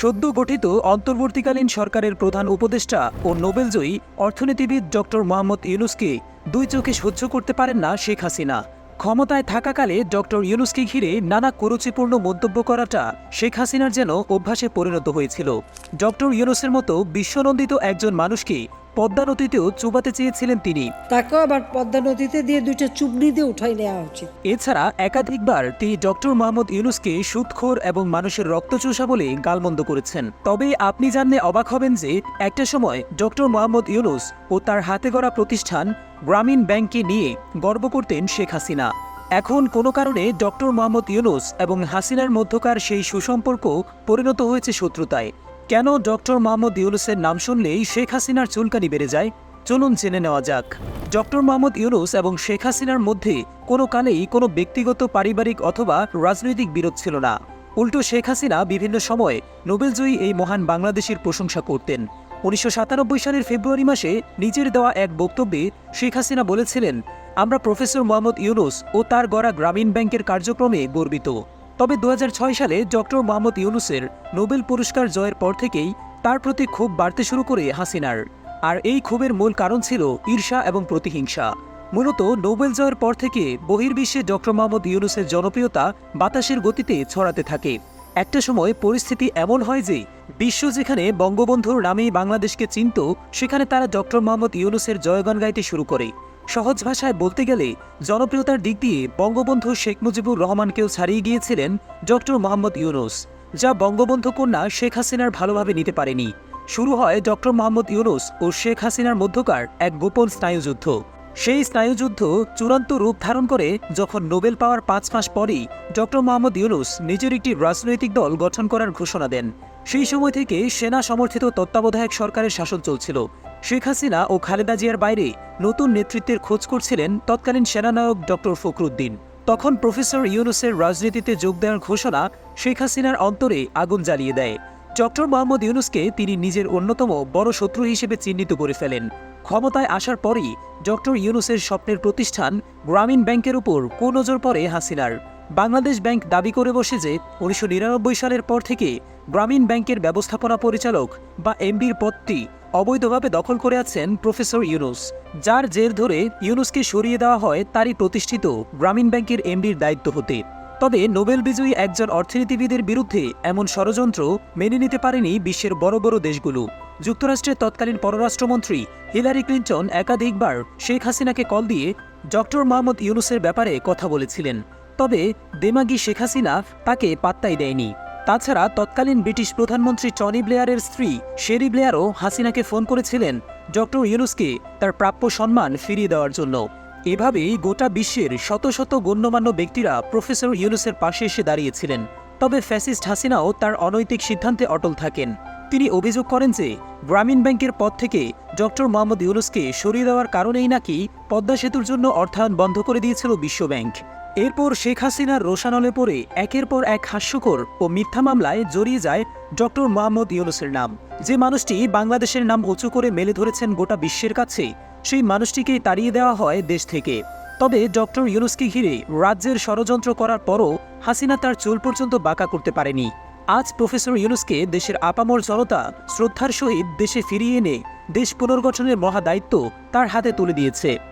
সদ্য গঠিত অন্তর্বর্তীকালীন সরকারের প্রধান উপদেষ্টা ও নোবেলজয়ী অর্থনীতিবিদ ডক্টর মোহাম্মদ ইউনুসকে দুই চোখে সহ্য করতে পারেন না শেখ হাসিনা। ক্ষমতায় থাকাকালে ডক্টর ইউনুসকে ঘিরে নানা কুরুচিপূর্ণ মন্তব্য করাটা শেখ হাসিনার যেন অভ্যাসে পরিণত হয়েছিল। ডক্টর ইউনুসের মতো বিশ্বনন্দিত একজন মানুষকে পদ্মা নদীতেও চুবাতে চেয়েছিলেন তিনি। তাকেও আবার পদ্মা নদীতে দিয়ে দুইটা চুবনি দিয়ে উঠাই নেওয়া উচিত। এছাড়া একাধিকবার তিনি ডক্টর মোহাম্মদ ইউনুসকে সুদখোর এবং মানুষের রক্ত রক্তচোষা বলে গালমন্দ করেছেন। তবে আপনি জানলে অবাক হবেন যে একটা সময় ডক্টর মোহাম্মদ ইউনুস ও তার হাতে গড়া প্রতিষ্ঠান গ্রামীণ ব্যাংকে নিয়ে গর্ব করতেন শেখ হাসিনা। এখন কোনো কারণে ডক্টর মোহাম্মদ ইউনুস এবং হাসিনার মধ্যকার সেই সুসম্পর্ক পরিণত হয়েছে শত্রুতায়। কেন ডক্টর মোহাম্মদ ইউনুসের নাম শুনলেই শেখ হাসিনার চুলকানি বেড়ে যায়? চলুন জেনে নেওয়া যাক। ডক্টর মোহাম্মদ ইউনুস এবং শেখ হাসিনার মধ্যে কোনো কালেই কোনো ব্যক্তিগত, পারিবারিক অথবা রাজনৈতিক বিরোধ ছিল না। উল্টো শেখ হাসিনা বিভিন্ন সময়ে নোবেলজয়ী এই মহান বাংলাদেশের প্রশংসা করতেন। উনিশশো সাতানব্বই সালের ফেব্রুয়ারি মাসে নিজের দেওয়া এক বক্তব্যে শেখ হাসিনা বলেছিলেন, আমরা প্রফেসর মোহাম্মদ ইউনুস ও তার গড়া গ্রামীণ ব্যাংকের কার্যক্রমে গর্বিত। তবে দু হাজার ছয় সালে ডক্টর মোহাম্মদ ইউনুসের নোবেল পুরস্কার জয়ের পর থেকেই তার প্রতি ক্ষোভ বাড়তে শুরু করে হাসিনার। আর এই ক্ষোভের মূল কারণ ছিল ঈর্ষা এবং প্রতিহিংসা। মূলত নোবেল জয়ের পর থেকে বহির্বিশ্বে ডক্টর মোহাম্মদ ইউনুসের জনপ্রিয়তা বাতাসের গতিতে ছড়াতে থাকে। একটা সময় পরিস্থিতি এমন হয় যে বিশ্ব যেখানে বঙ্গবন্ধুর নামেই বাংলাদেশকে চিনত, সেখানে তারা ডক্টর মোহাম্মদ ইউনুসের জয়গান গাইতে শুরু করে। সহজ ভাষায় বলতে গেলে জনপ্রিয়তার দিক দিয়ে বঙ্গবন্ধু শেখ মুজিবুর রহমানকেও ছাড়িয়ে গিয়েছিলেন ডক্টর মোহাম্মদ ইউনুস, যা বঙ্গবন্ধু কন্যা শেখ হাসিনার ভালোভাবে নিতে পারেনি। শুরু হয় ডক্টর মোহাম্মদ ইউনুস ও শেখ হাসিনার মধ্যকার এক গোপন স্নায়ুযুদ্ধ। সেই স্নায়ুযুদ্ধ চূড়ান্ত রূপ ধারণ করে যখন নোবেল পাওয়ার পাঁচ মাস পরেই ডক্টর মোহাম্মদ ইউনুস নিজের একটি রাজনৈতিক দল গঠন করার ঘোষণা দেন। সেই সময় থেকে সেনা সমর্থিত তত্ত্বাবধায়ক সরকারের শাসন চলছিল। শেখ হাসিনা ও খালেদা জিয়ার বাইরে নতুন নেতৃত্বের খোঁজ করছিলেন তৎকালীন সেনানায়ক ডক্টর ফখরুদ্দিন। তখন প্রফেসর ইউনুসের রাজনীতিতে যোগ দেওয়ার ঘোষণা শেখ হাসিনার অন্তরে আগুন জ্বালিয়ে দেয়। ডক্টর মোহাম্মদ ইউনুসকে তিনি নিজের অন্যতম বড় শত্রু হিসেবে চিহ্নিত করে ফেলেন। ক্ষমতায় আসার পরই ডক্টর ইউনুসের স্বপ্নের প্রতিষ্ঠান গ্রামীণ ব্যাংকের উপর কুনজর পড়ে হাসিনার। বাংলাদেশ ব্যাংক দাবি করে বসে যে উনিশশো নিরানব্বই সালের পর থেকে গ্রামীণ ব্যাংকের ব্যবস্থাপনা পরিচালক বা এমবির পদটি অবৈধভাবে দখল করে আছেন প্রফেসর ইউনুস, যার জের ধরে ইউনুসকে সরিয়ে দেওয়া হয় তারই প্রতিষ্ঠিত গ্রামীণ ব্যাংকের এমডির দায়িত্ব হতে। তবে নোবেল বিজয়ী একজন অর্থনীতিবিদের বিরুদ্ধে এমন ষড়যন্ত্র মেনে নিতে পারেনি বিশ্বের বড় বড় দেশগুলো। যুক্তরাষ্ট্রের তৎকালীন পররাষ্ট্রমন্ত্রী হিলারি ক্লিন্টন একাধিকবার শেখ হাসিনাকে কল দিয়ে ডক্টর মোহাম্মদ ইউনুসের ব্যাপারে কথা বলেছিলেন। তবে দেমাগি শেখ হাসিনা তাকে পাত্তাই দেয়নি। তাছাড়া তৎকালীন ব্রিটিশ প্রধানমন্ত্রী টনি ব্লেয়ারের স্ত্রী শেরি ব্লেয়ারও হাসিনাকে ফোন করেছিলেন ডক্টর ইউনুসকে তার প্রাপ্য সম্মান ফিরিয়ে দেওয়ার জন্য। এভাবেই গোটা বিশ্বের শত শত গণ্যমান্য ব্যক্তিরা প্রফেসর ইউনুসের পাশে এসে দাঁড়িয়েছিলেন। তবে ফ্যাসিস্ট হাসিনাও তার অনৈতিক সিদ্ধান্তে অটল থাকেন। তিনি অভিযোগ করেন যে গ্রামীণ ব্যাংকের পদ থেকে ডক্টর মোহাম্মদ ইউনুসকে সরিয়ে দেওয়ার কারণেই নাকি পদ্মা সেতুর জন্য অর্থায়ন বন্ধ করে দিয়েছিল বিশ্বব্যাংক এরপর শেখ হাসিনার রোশানলে পড়ে একের পর এক হাস্যকর ও মিথ্যা মামলায় জড়িয়ে যায় ডক্টর মোহাম্মদ ইউনুসের নাম। যে মানুষটি বাংলাদেশের নাম উঁচু করে মেলে ধরেছেন গোটা বিশ্বের কাছে, সেই মানুষটিকেই তাড়িয়ে দেওয়া হয় দেশ থেকে। তবে ডক্টর ইউনুসকে ঘিরে রাজ্যের ষড়যন্ত্র করার পরও হাসিনা তার চুল পর্যন্ত বাঁকা করতে পারেনি। আজ প্রফেসর ইউনুসকে দেশের আপামর জনতা শ্রদ্ধার সহিত দেশে ফিরিয়ে এনে দেশ পুনর্গঠনের মহাদায়িত্ব তার হাতে তুলে দিয়েছে।